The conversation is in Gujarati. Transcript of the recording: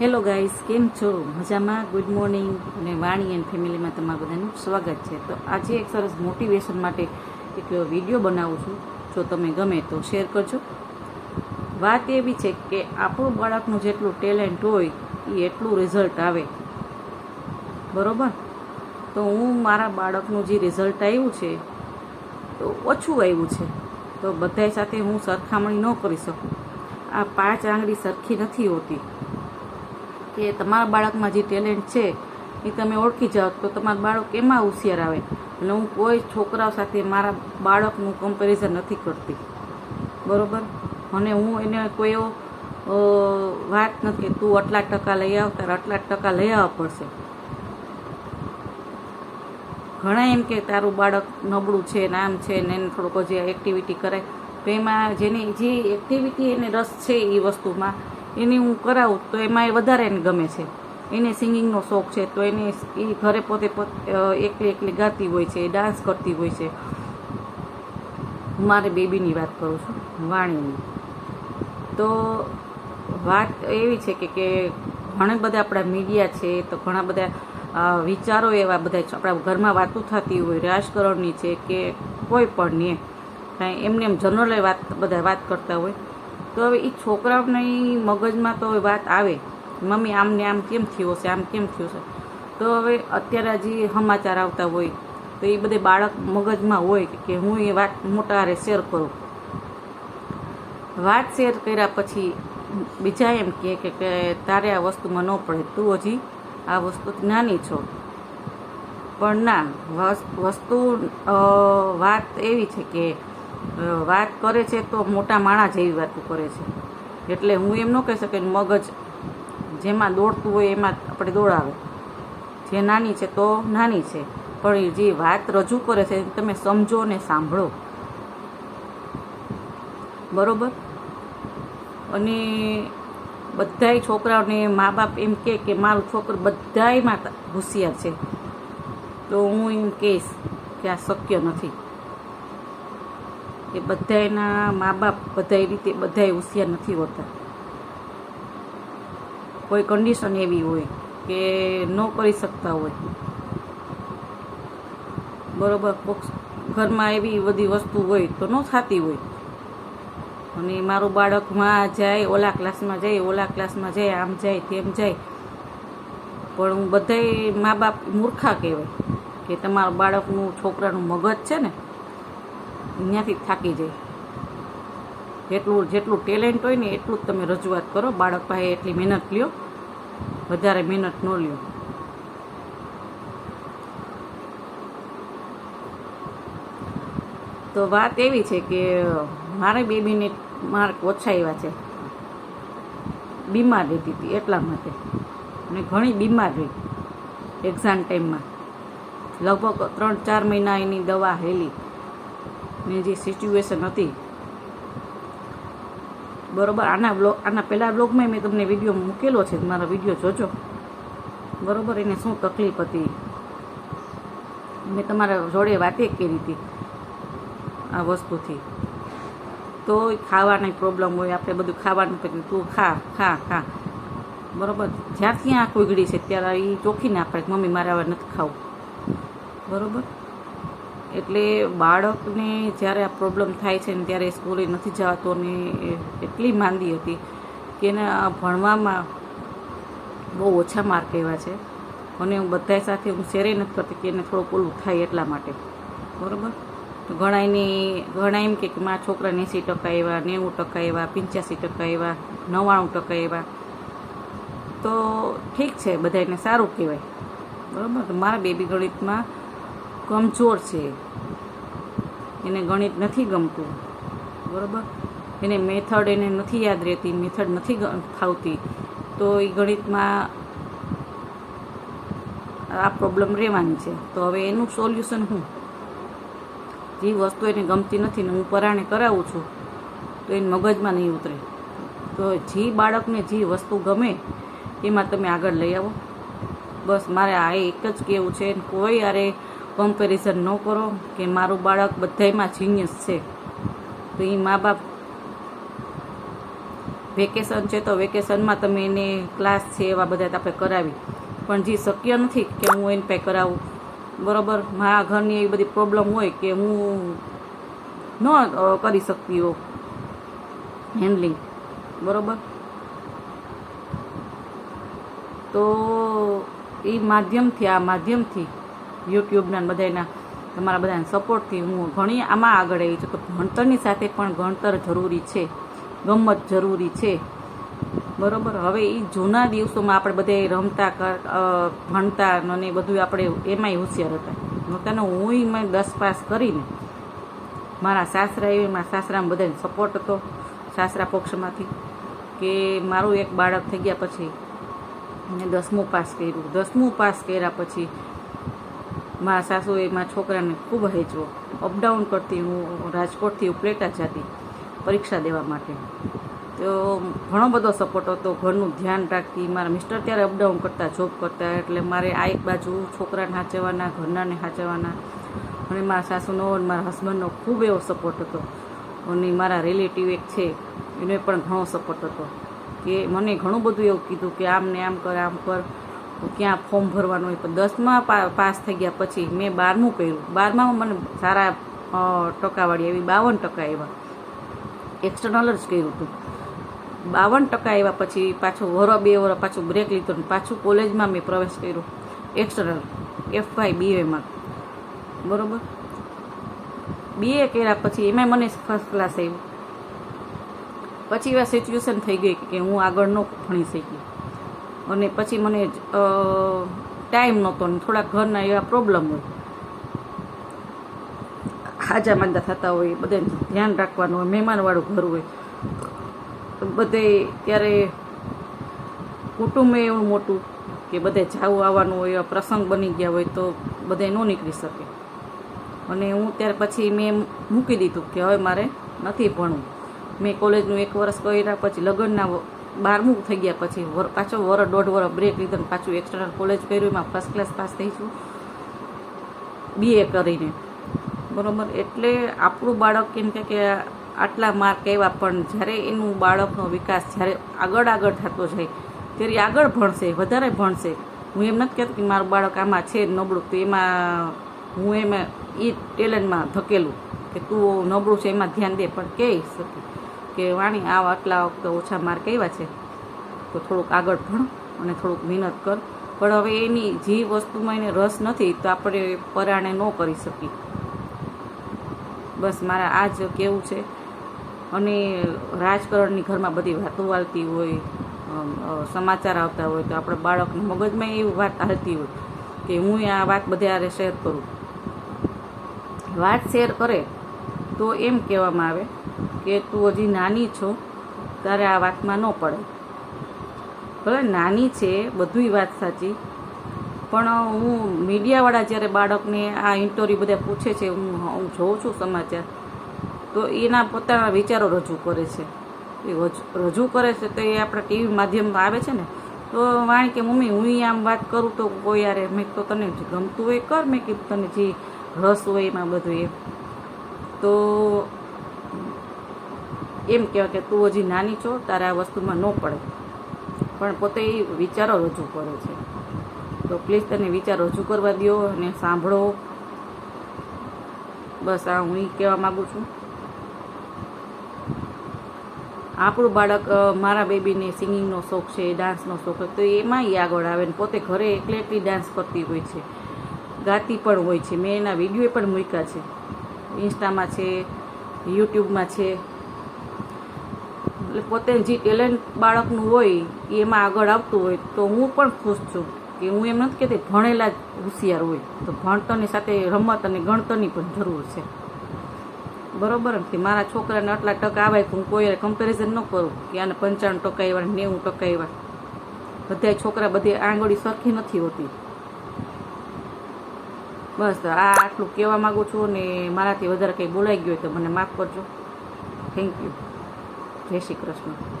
હેલો ગાઈસ કેમ છો? મજામાં? ગુડ મોર્નિંગ અને વાણી એન્ડ ફેમિલીમાં તમારું બધાનું સ્વાગત છે. તો આજે એક સરસ મોટિવેશન માટે એક વીડિયો બનાવું છું. જો તમે ગમે તો શેર કરજો. વાત એવી છે કે આપણું બાળકનું જેટલું ટેલેન્ટ હોય એ એટલું રિઝલ્ટ આવે. બરોબર? તો હું મારા બાળકનું જે રિઝલ્ટ આવ્યું છે, તો ઓછું આવ્યું છે. તો બધાય સાથે હું સરખામણી ન કરી શકું. આ પાંચ આંગળી સરખી નથી હોતી. કે તમારા બાળકમાં જે ટેલેન્ટ છે, એ તમે ઓળખી જાઓ તો તમારું બાળક એમાં હોશિયાર આવે. એટલે હું કોઈ છોકરાઓ સાથે મારા બાળકનું કમ્પેરિઝન નથી કરતી. બરાબર? અને હું એને કોઈ એવો વાત નથી તું આટલા ટકા લઈ આવ, તારે આટલા ટકા લઈ આવવા પડશે. ઘણા એમ કે તારું બાળક નબળું છે, ને આમ છે, ને એને થોડુંક જે એક્ટિવિટી કરાય. તો એમાં જેની, જે એક્ટિવિટી એને રસ છે એ વસ્તુમાં એની હું કરાવું તો એમાં એ વધારે એને ગમે છે. એને સિંગિંગનો શોખ છે તો એને એ ઘરે પોતે પોતે એકલી એકલી ગાતી હોય છે ડાન્સ કરતી હોય છે. મારે મારી બેબીની વાત કરું છું, વાણીની. તો વાત એવી છે કે કે ઘણા બધા આપણા મીડિયા છે તો ઘણા બધા વિચારો એવા બધા આપણા ઘરમાં વાતો થતી હોય, રાજકારણની છે કે કોઈ પણ નહીં કાંઈ એમને એમ જનરલ વાત, બધા વાત કરતા હોય. તો હવે એ છોકરાઓની મગજમાં તો હવે વાત આવે, મમ્મી, આમને આમ કેમ થયો હશે? આમ કેમ થયું છે તો હવે અત્યારે હજી સમાચાર આવતા હોય, તો એ બધે બાળક મગજમાં હોય કે હું એ વાત મોટા શેર કરું. વાત શેર કર્યા પછી બીજા એમ કહે કે તારે આ વસ્તુમાં ન પડે, તું હજી આ વસ્તુ નાની છો. પણ ના વસ્તુ વાત એવી છે કે વાત કરે છે તો મોટા માણસ જેવી વાતો કરે છે. એટલે હું એમ ન કહી શકે મગજ જેમાં દોડતું હોય એમાં આપણે દોડાવે. જે નાની છે તો નાની છે. પણ જે વાત રજૂ કરે છે તમે સમજો ને સાંભળો. બરોબર? અને બધાય છોકરાઓને મા બાપ એમ કહે કે મારું છોકરું બધાયમાં હોશિયાર છે. તો હું એમ કહીશ કે આ શક્ય નથી. કે બધાયના મા બાપ બધાય રીતે બધાય હોશિયાર નથી હોતા. કોઈ કન્ડિશન એવી હોય કે ન કરી શકતા હોય. બરોબર ઘરમાં એવી બધી વસ્તુ હોય તો ન થતી હોય. અને મારું બાળકમાં જાય, ઓલા ક્લાસમાં જાય, ઓલા ક્લાસમાં જાય, આમ જાય, તેમ જાય. પણ હું બધાય મા બાપ મૂર્ખા કહેવાય કે તમારા બાળકનું છોકરાનું મગજ છે ને ત્યાંથી થાકી જાય. જેટલું જેટલું ટેલેન્ટ હોય ને એટલું જ તમે રજૂઆત કરો. બાળક પાસે એટલી મહેનત લ્યો, વધારે મહેનત ન લ્યો. તો વાત એવી છે કે મારે બેબીને માર્ક ઓછા આવ્યા છે. બીમાર રહેતી હતી એટલા માટે. અને ઘણી બીમાર રહી. એક્ઝામ ટાઈમમાં લગભગ ત્રણ ચાર મહિના એની દવા હેલી. ને જે સિચ્યુએશન હતી. બરોબર, આના બ્લોગ આના પહેલાં બ્લોગમાં મેં તમને વીડિયો મૂકેલો છે, મારો વીડિયો જોજો. બરોબર, એને શું તકલીફ હતી? મેં તમારા જોડે વાતે કરી હતી આ વસ્તુથી. તો ખાવાની પ્રોબ્લેમ હોય, આપણે બધું ખાવાનું પછી તું ખા ખા ખા. બરોબર જ્યાંથી આંખ ઉઘડી છે, ત્યારે એ ચોખીને આપણે મમ્મી મારે હવે નથી ખાવું. બરોબર? એટલે બાળકને જ્યારે આ પ્રોબ્લેમ થાય છે ને ત્યારે સ્કૂલે નથી જતો ને એટલી માંદી હતી કે એને ભણવામાં બહુ ઓછા માર્ક એવા છે. અને હું બધા સાથે હું શેરે નથી કરતી કે એને થોડુંક ઓલું થાય એટલા માટે. બરાબર? તો એની ઘણા એમ કે મા મારા છોકરાને એંસી ટકા એવા નેવું ટકા એવા પંચ્યાસી ટકા એવા નવ્વાણું ટકા એવા તો ઠીક છે બધાને સારું કહેવાય. બરાબર? મારા બેબી ગણિતમાં કમજોર છે. એને ગણિત નથી ગમતું. બરાબર? એને મેથડ એને નથી યાદ રહેતી, મેથડ નથી ફાવતી તો એ ગણિતમાં આ પ્રોબ્લેમ રહેવાની છે. તો હવે એનું સોલ્યુશન હું જે વસ્તુ એને ગમતી નથી ને હું પરાણે કરાવું છું, તો એને મગજમાં નહીં ઉતરે. તો જે બાળકને જે વસ્તુ ગમે, એમાં તમે આગળ લઈ આવો. બસ મારે આ એક જ કહેવું છે કોઈ આરે કમ્પેરિઝન ન કરો કે મારું બાળક બધાયમાં જીનિયસ છે. તો એ મા બાપ વેકેશન છે તો વેકેશનમાં તમે એને ક્લાસ છે એવા બધા આપણે કરાવી. પણ જે શક્ય નથી કે હું એને પાસે કરાવું. બરાબર? મારા ઘરની એવી બધી પ્રોબ્લેમ હોય કે હું ન કરી શકતી હોઉં. હેન્ડલિંગ બરાબર? તો એ માધ્યમથી, આ માધ્યમથી યુટ્યુબના બધાના તમારા બધાના સપોર્ટથી હું ઘણી આમાં આગળ આવી છું. તો ભણતરની સાથે પણ ભણતર જરૂરી છે. ગમત જરૂરી છે. બરોબર? હવે એ જૂના દિવસોમાં આપણે બધે રમતા ભણતા અને બધું આપણે એમાંય હોશિયાર હતા. નહોતાને હું મેં દસ પાસ કરીને મારા સાસરા એવી મારા સાસરામાં બધાને સપોર્ટ હતો. સાસરા પક્ષમાંથી કે મારું એક બાળક થઈ ગયા પછી મેં દસમું પાસ કર્યું. દસમું પાસ કર્યા પછી મારા સાસુએ મારા છોકરાને ખૂબ હેચવો અપડાઉન કરતી હું, રાજકોટથી ઉપલેટા જતી પરીક્ષા દેવા માટે. તો ઘણો બધો સપોર્ટ હતો, ઘરનું ધ્યાન રાખતી મારા મિસ્ટર ત્યારે અપડાઉન કરતા જોબ કરતા. એટલે મારે આ એક બાજુ છોકરાને સાચવવાના ઘરનાને સાચવવાના અને મારા સાસુનો અને મારા હસબન્ડનો ખૂબ એવો સપોર્ટ હતો. અને મારા રિલેટિવ એક છે, એને પણ ઘણો સપોર્ટ હતો. કે મને ઘણું બધું એવું કીધું કે આમ ને આમ કર આમ કર. ક્યાં ફોર્મ ભરવાનું હોય. પણ દસમાં પાસ થઈ ગયા પછી મેં બારમું કર્યું. બારમામાં મને સારા ટકાવાળી એવી બાવન ટકા એવા. એક્સટર્નલ જ કર્યું હતું. બાવન ટકા આવ્યા પછી પાછું વરો, બે વરો પાછું બ્રેક લીધો ને પાછું કોલેજમાં મેં પ્રવેશ કર્યો. એક્સટર્નલ એફ વાય બીએમાં બરોબર? બીએ કર્યા પછી એમાં મને ફર્સ્ટ ક્લાસ આવ્યું. પછી એવા સિચ્યુએશન થઈ ગઈ કે હું આગળ ન ભણી શકી અને પછી મને ટાઈમ નહોતો ને થોડાક ઘરના એવા પ્રોબ્લેમ હોય. હાજા માંદા થતા હોય, બધાને ધ્યાન રાખવાનું હોય, મહેમાનવાળું ઘર હોય. બધે ત્યારે કુટુંબ એવું મોટું કે બધે જાવું આવવાનું હોય, એવા પ્રસંગ બની ગયા હોય તો બધે ન નીકળી શકે. અને હું ત્યારે પછી મેં મૂકી દીધું કે હવે મારે નથી ભણવું. મેં કોલેજનું એક વર્ષ કર્યા, પછી લગ્નના બારમું થઈ ગયા પછી વર પાછો વર દોઢ વર બ્રેક લીધો પાછું એક્સટર્નલ કોલેજ કર્યું, એમાં ફર્સ્ટ ક્લાસ પાસ થઈ છું. બીએ કરીને. બરાબર? એટલે આપણું બાળક કેમ કે આટલા માર્ક આવ્યા, પણ જ્યારે એનું બાળકનો વિકાસ જ્યારે આગળ આગળ થતો જાય, ત્યારે આગળ ભણશે, વધારે ભણશે. હું એમ નથી કહેતી કે મારું બાળક આમાં છે નબળું, તો એમાં હું એમાં એ ટેલેન્ટમાં ધકેલું, કે તું નબળું છે એમાં ધ્યાન દે, પણ કહી શકી. કે વાણી આ આટલા વખતે ઓછા માર્ક આવ્યા છે, તો થોડુંક આગળ ભણ અને થોડુંક મહેનત કર. પણ હવે એની જે વસ્તુમાં એને રસ નથી, તો આપણે પરાણે ન કરી શકીએ. બસ મારા આ જ કેવું છે. અને રાજકારણની ઘરમાં બધી વાતો હાલતી હોય સમાચાર આવતા હોય, તો આપણે બાળકને મગજમાં એવી વાત હાલતી હોય કે હું આ વાત બધે શેર કરું. વાત શેર કરે, તો એમ કહેવામાં આવે કે તું હજી નાની છો, તારે આ વાતમાં ન પડે. ભલે નાની છે, બધુંય વાત સાચી, પણ હું મીડિયાવાળા જ્યારે બાળકને આ ઇન્ટરવ્યૂ બધા પૂછે છે, હું હું જોઉં છું સમાચાર, તો એના પોતાના વિચારો રજૂ કરે છે. એ રજૂ- કરે છે તો એ આપણા ટીવી માધ્યમમાં આવે છે ને, તો વાણી કે, મમ્મી, હું આમ વાત કરું તો કોઈ યારે મેં તો તને ગમતું હોય કર, મેં કીધું તને જે રસ હોય એમાં બધું એમ તો એમ કહેવાય કે તું હજી નાની છો, તારે આ વસ્તુમાં ન પડે. પણ પોતે એ વિચારો રજૂ કરે છે. તો પ્લીઝ તને વિચાર રજૂ કરવા દો અને સાંભળો. બસ આ હું એ કહેવા માગું છું. આપણું બાળક મારા બેબીને સિંગિંગનો શોખ છે, ડાન્સનો શોખ છે, તો એમાં એ આગળ આવે ને પોતે ઘરે એકલેટલી એકલી ડાન્સ કરતી હોય છે. ગાતી પણ હોય છે. મેં એના વીડિયો પણ મૂક્યા છે. ઇન્સ્ટામાં છે, યુટ્યુબમાં છે. એટલે પોતે જે ટેલેન્ટ બાળકનું હોય એ એમાં આગળ આવતું હોય, તો હું પણ ખુશ છું. કે હું એમ નથી કહેતી, ભણેલા જ હોશિયાર હોય. તો ભણતરની સાથે રમત અને ગણતરની પણ જરૂર છે. બરોબર કે મારા છોકરાને આટલા ટકા આવે તો હું કોઈ કમ્પેરિઝન ન કરું, કે આને પંચાણું ટકા આવ્યા નેવું ટકા આવ્યા. બધા છોકરા બધી આંગળી સરખી નથી હોતી. બસ, આ આટલું કહેવા માગું છું ને મારાથી વધારે કંઈ બોલાઈ ગયું હોય તો મને માફ કરજો. થેન્ક યુ જય શ્રી કૃષ્ણ.